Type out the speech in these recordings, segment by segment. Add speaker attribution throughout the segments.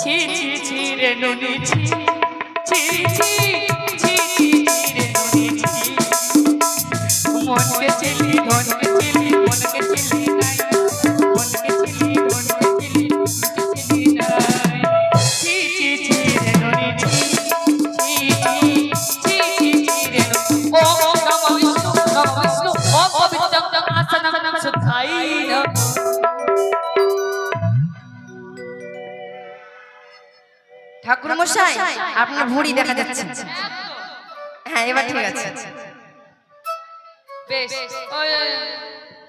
Speaker 1: ছি ছি ছি রে নুনি ছি ছি ছি
Speaker 2: ঠাকুর মশাই আপনার ভুঁড়ি দেখা যাচ্ছে। হ্যাঁ এবার ঠিক আছে।
Speaker 1: বেশ ওই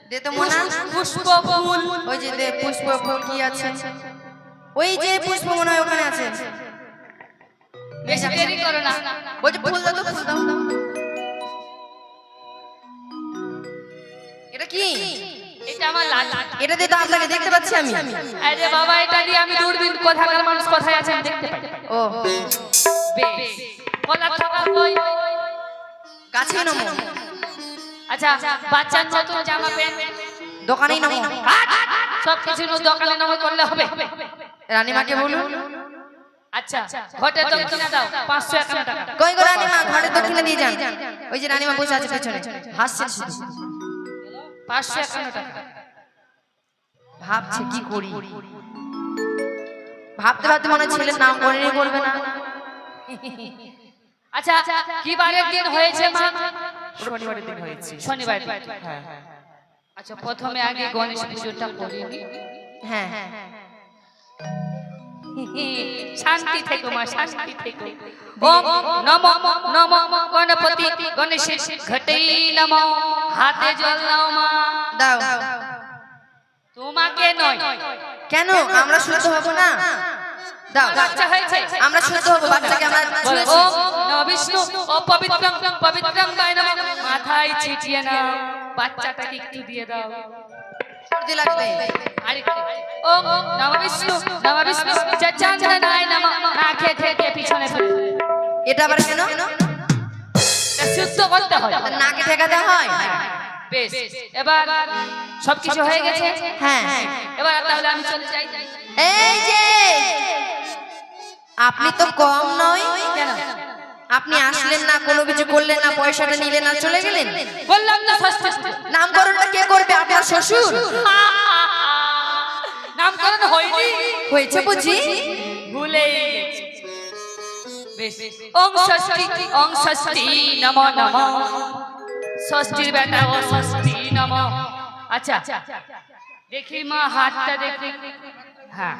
Speaker 2: দে তো মোনা।
Speaker 1: পুষ্প ফুল
Speaker 2: ওই যে দে পুষ্প ফুল কি আছে? ওই যে পুষ্প মনে হয় ওখানে আছে।
Speaker 1: বেশি দেরি করো না।
Speaker 2: ওই ফুল দাও তো ফুল দাও। এটা দিয়ে তো আপনাকে দেখতে পাচ্ছি আমি।
Speaker 1: আরে বাবা এটা দিয়ে আমি দূরবীন কোথাকার মানুষ কোথায় আছে আমি দেখতে পাই।
Speaker 2: ও।
Speaker 1: বেশ কলা থাকা কই
Speaker 2: কাছে নমো।
Speaker 1: আচ্ছা বাচ্চার নতুন জামা প্যান্ট
Speaker 2: দোকানেই নমো।
Speaker 1: সব কিছু দোকানে নমে করলে হবে।
Speaker 2: রানীমাকে বলুন।
Speaker 1: আচ্ছা ঘটে তো কিনে দাও পাঁচশো একান্ন টাকা।
Speaker 2: কই গো রানীমা ঘরে দক্ষিণে দিয়ে যান। ওই যে রানীমা বসে আছে পেছনে। হাসছে। শুধু।
Speaker 1: পাঁচশো একান্ন টাকা।
Speaker 2: ভাবছে কি করি? ভাবতে ভাবতে মনে হয় ছেলের নাম করে করবে না।
Speaker 1: আচ্ছা কি বারের দিন হয়েছে মা?
Speaker 3: শনিবারের দিন হয়েছে।
Speaker 1: শনিবার
Speaker 3: হ্যাঁ হ্যাঁ
Speaker 1: আচ্ছা প্রথমে আগে গণেশ পুজোটা করিনি।
Speaker 2: হ্যাঁ
Speaker 1: শান্তি থেকো মা শান্তি থেকো। ওম নম নম গণপতি গণেশ ঘটেই নম। হাতে জল নাও মা।
Speaker 2: দাও।
Speaker 1: তোমাকে নয়।
Speaker 2: কেন? আমরা শুদ্ধ হব না? দাও
Speaker 1: বাচ্চা হয়েছে।
Speaker 2: আমরা শুদ্ধ হব বাচ্চাকে আমরা
Speaker 1: ওম নমঃ বিষ্ণু। পবিত্রং পবিত্রং মাথায় ছিটিয়ে নাও। বাচ্চাটাকে একটু দিয়ে দাও।
Speaker 2: সর্দি লাগবে।
Speaker 1: আরেকটু। ওম নমঃ বিষ্ণু। নমঃ বিষ্ণু। চঞ্চনায় নমঃ। নাকে পিছনে
Speaker 2: এটা আবার কেন?
Speaker 1: শুদ্ধ করতে হয়।
Speaker 2: নাকে ঠেকাতে হয়?
Speaker 1: বেশ এবার সবকিছু হয়ে গেছে?
Speaker 2: হ্যাঁ
Speaker 1: এবার তাহলে আমি চলে যাই।
Speaker 2: এই যে আপনি তো কম নয়।
Speaker 1: কেন?
Speaker 2: আপনি আসলেন না কোনো কিছু করলেন না পয়সাটা নিলেন না চলে গেলেন?
Speaker 1: বললাম না
Speaker 2: নামকরণটা কে করবে? আপনার শ্বশুর?
Speaker 1: নামকরণ হয়নি।
Speaker 2: হয়েছে বুঝি?
Speaker 1: ভুলে বেশ। ওং ষষ্ঠী ওং ষষ্ঠী নম নম। ষষ্ঠীর বেটা ও ষষ্ঠী নম। আচ্ছা দেখি মা হাতটা দেখি। হ্যাঁ।